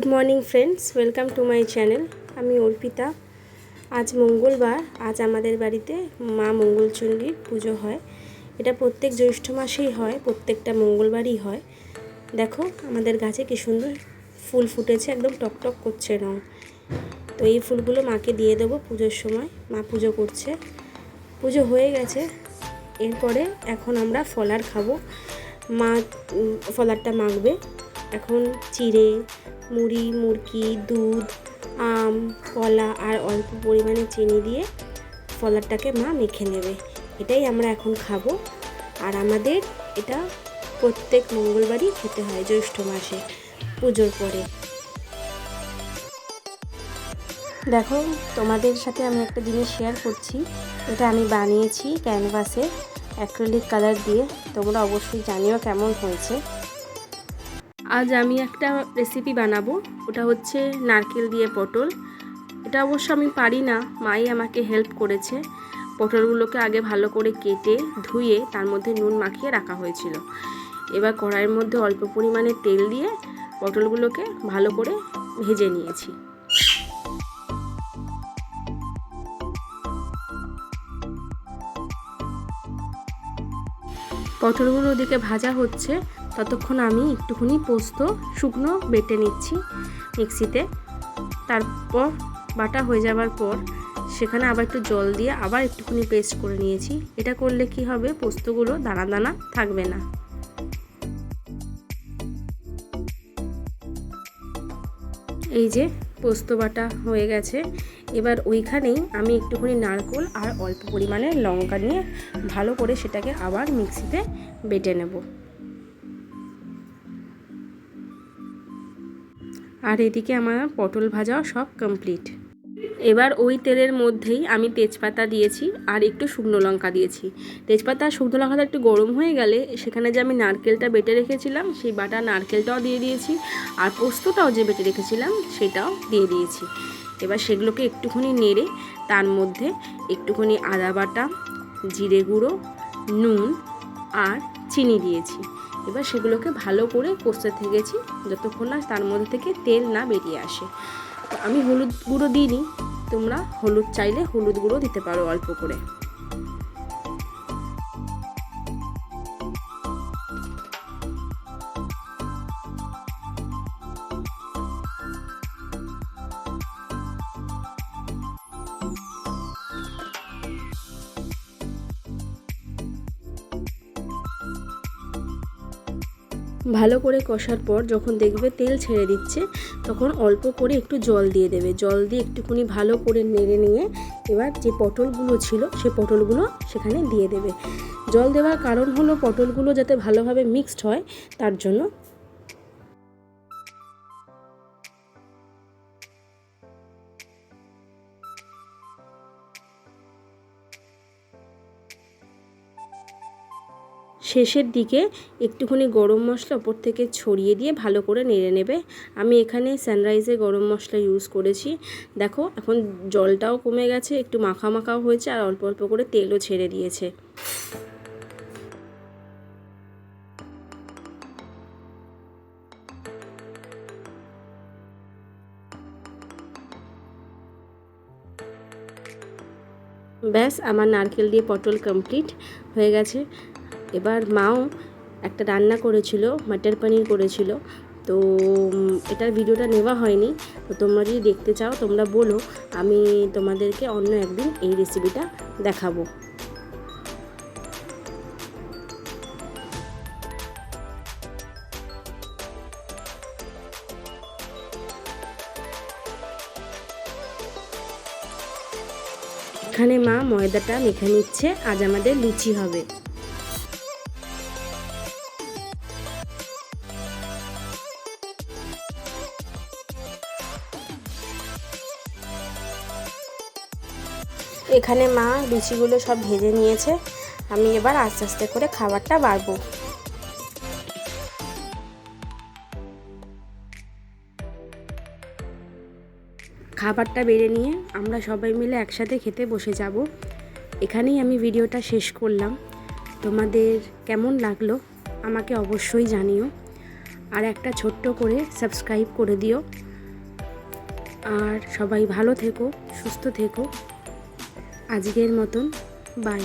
Good morning friends welcome to my channel আমি অর্পিতা। আজ মঙ্গলবার। আজ আমাদের বাড়িতে মা মঙ্গলচণ্ডীর পুজো হয়। এটা প্রত্যেক জ্যৈষ্ঠ মাসেই হয়, প্রত্যেকটা মঙ্গলবারই হয়। দেখো, আমাদের গাছে কি সুন্দর ফুল ফুটেছে, একদম টকটক করছে রং। তো এই ফুলগুলো মাকে দিয়ে দেবো পুজোর সময়। মা পুজো করছে। পুজো হয়ে গেছে। এরপরে এখন আমরা ফলার খাব। মা ফলারটা মাখবে। এখন চিড়ে মুড়ি মুরকি দুধ, আম, কলা আর অল্প পরিমাণে চিনি দিয়ে ফলারটাকে মা মেখে নেবে। এটাই আমরা এখন খাব। আর আমাদের এটা প্রত্যেক মঙ্গলবারই খেতে হয় জ্যৈষ্ঠ মাসে, পুজোর পরে। দেখো, তোমাদের সাথে আমি একটা জিনিস শেয়ার করছি। এটা আমি বানিয়েছি ক্যানভাসে অ্যাক্রিলিক কালার দিয়ে। তোমরা অবশ্যই জানিও কেমন হয়েছে। আজ আমি একটা রেসিপি বানাবো। ওটা হচ্ছে নারকেল দিয়ে পটল। এটা অবশ্য আমি পারি না, মাই আমাকে হেল্প করেছে। পটলগুলোকে আগে ভালো করে কেটে, ধুয়ে তার মধ্যে নুন মাখিয়ে রাখা হয়েছিল। এবার কড়াইয়ের মধ্যে অল্প পরিমাণে তেল দিয়ে পটলগুলোকে ভালো করে ভেজে নিয়েছি। পটলগুলো ওদিকে ভাজা হচ্ছে। ততক্ষণ আমি একটুখানি পোস্ত, শুকনো বেটে নিচ্ছি মিক্সিতে। তারপর বাটা হয়ে যাওয়ার পর সেখানে আবার একটু জল দিয়ে আবার একটুখানি পেস্ট করে নিয়েছি। এটা করলে কি হবে? পোস্তগুলো দানা দানা থাকবে না। এই যে পোস্ত বাটা হয়ে গেছে। এবার ওইখানেই আমি একটুখানি নারকোল আর অল্প পরিমাণে লঙ্কা নিয়ে ভালো করে সেটাকে আবার মিক্সিতে বেটে নেব। আর এদিকে আমার পটল ভাজাও সব কমপ্লিট এবার ওই তেলের মধ্যেই আমি তেজপাতা দিয়েছি আর একটু শুকনো লঙ্কা দিয়েছি। তেজপাতা আর শুকনো লঙ্কাটা একটু গরম হয়ে গেলে সেখানে যে আমি নারকেলটা বেটে রেখেছিলাম, সেই বাটা নারকেলটাও দিয়ে দিয়েছি আর পোস্তটাও যে বেটে রেখেছিলাম, সেটাও দিয়ে দিয়েছি। এবার সেগুলোকে একটুখানি নেড়ে তার মধ্যে একটুখানি আদা বাটা, জিরে গুঁড়ো, নুন আর চিনি দিয়েছি। এবার সেগুলোকে ভালো করে কষতে থেকেছি যতক্ষণ না তার মধ্যে থেকে তেল না বেরিয়ে আসে। তো আমি হলুদ গুঁড়ো দিইনি, তোমরা হলুদ চাইলে হলুদ গুঁড়ো দিতে পারো অল্প করে। ভালো করে কষার পর যখন দেখবে তেল ছেড়ে দিচ্ছে, তখন অল্প করে একটু জল দিয়ে দেবে। জল দিয়ে একটুখানি ভালো করে নেড়ে নিয়ে এবার যে পটলগুলো ছিল, সে পটলগুলো সেখানে দিয়ে দেবে। জল দেওয়ার কারণ হলো পটলগুলো যাতে ভালোভাবে মিক্সড হয়, তার জন্য শেষের দিকে একটুখানি গরম মশলা ওপর থেকে ছড়িয়ে দিয়ে ভালো করে নেড়ে নেবে। আমি এখানে সানরাইজের গরম মশলা ইউজ করেছি। দেখো, এখন জলটাও কমে গেছে, একটু মাখা মাখাও হয়েছে আর অল্প অল্প করে তেলও ছেড়ে দিয়েছে। ব্যাস, আমার নারকেল দিয়ে পটল কমপ্লিট হয়ে গেছে। এবার মাও একটা রান্না করেছিল, মাটার পনির করেছিল। তো এটার ভিডিওটা নেওয়া হয়নি। তো তোমরা যদি দেখতে চাও, তোমরা বলো, আমি তোমাদেরকে অন্য একদিন এই রেসিপিটা দেখাবো। এখানে মা ময়দাটা মেখে নিচ্ছে, আজ আমাদের লুচি হবে। এখানে মা লুচিগুলো সব ভেজে নিয়েছে। আমি এবার আস্তে আস্তে করে খাবারটা বাড়বো। খাবারটা বেড়ে নিয়ে আমরা সবাই মিলে একসাথে খেতে বসে যাব। এখানেই আমি ভিডিওটা শেষ করলাম। তোমাদের কেমন লাগল আমাকে অবশ্যই জানিও। আর একটা ছোট্ট করে সাবস্ক্রাইব করে দিও। আর সবাই ভালো থেকো, সুস্থ থেকো। আজকের মতন বাই